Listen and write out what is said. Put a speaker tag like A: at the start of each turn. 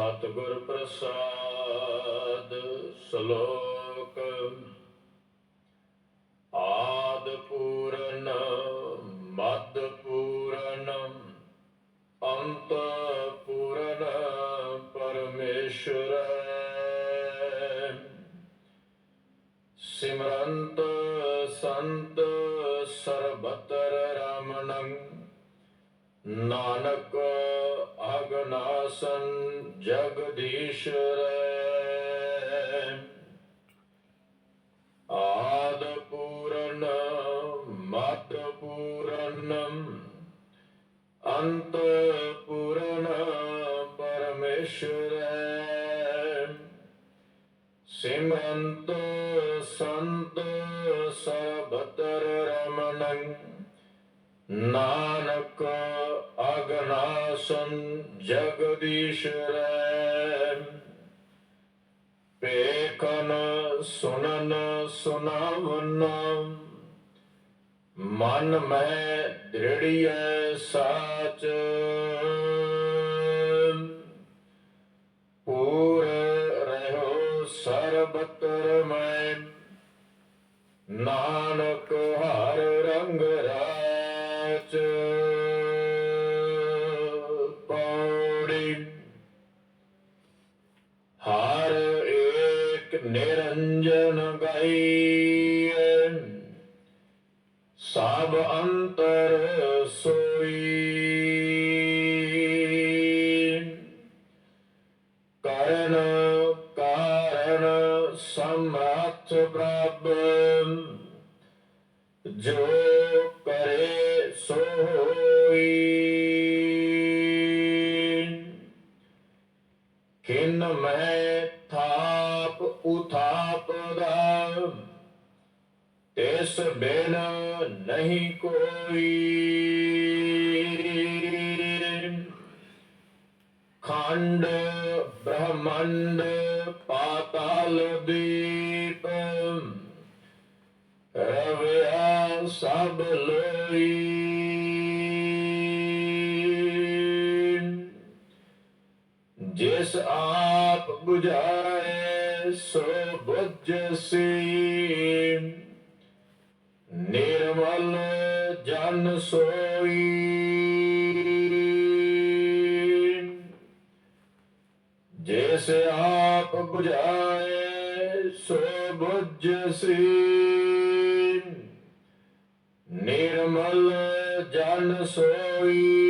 A: ਸਤਿਗੁਰ ਪ੍ਰਸਾਦ ਸ਼ਲੋਕ। ਆਦ ਪੂਰਨ, ਮਦ ਪੂਰਨ, ਅੰਤ ਪੂਰਨ ਪਰਮੇਸ਼ਰ। ਸਿਮਰੰਤ ਸੰਤ ਸਰਬਤਰ ਰਮਣੰ, ਨਾਨਕ ਅਗਨਾਸਨ। ਜਗਦੀਸ਼ਰ ਆਦ ਪੂਰਨ ਮਦ ਪੂਰਨ ਅੰਤ ਪੂਰਨ ਪਰਮੇਸ਼ਰ ਸਿਮਰੰਤ ਸੰਤ ਸਰਬਤਰ ਰਮਣੰ ਨਾਨਕ ਅਗਨਾਸਨ ਜਗਦੀਸ਼ਰ ਪੇਖਨ ਸੁਨਨ ਸੁਨਾਵਨ, ਮਨ ਮੈਂ ਦ੍ਰਿੜੀਐ ਸਾਚ। ਪੂਰ ਰਹਿਓ ਸਰਬਤਰ ਮੈਂ, ਨਾਨਕ ਨਿਰੰਜਨ ਗਈ ਸਭ ਅੰਤਰ ਸੋਈ ਕਰਨ, ਕਾਰਨ, ਸਮਰਥ ਪ੍ਰਭ, ਜੋ ਕਰੇ ਸੋ ਹੋਈ ਕਿਨ ਮੈਂ ਥਾ ਦਾ ਬਿਨ ਨਹੀਂ ਕੋਈ। ਖੰਡ ਬ੍ਰਹਮੰਡ ਪਾਤਾਲ ਦੀਪ ਰਵਿਆ ਸਭ ਲੋਈ। ਜਿਸ ਆਪ 부ਝਾਏ ਸੋ ਬੁਝਸੀ ਨਿਰਮਲ ਜਨ ਸੋਈ। ਜਿਸ ਆਪ 부ਝਾਏ ਸੋ ਬੁਝਸੀ ਨਿਰਮਲ ਜਨ ਸੋਈ।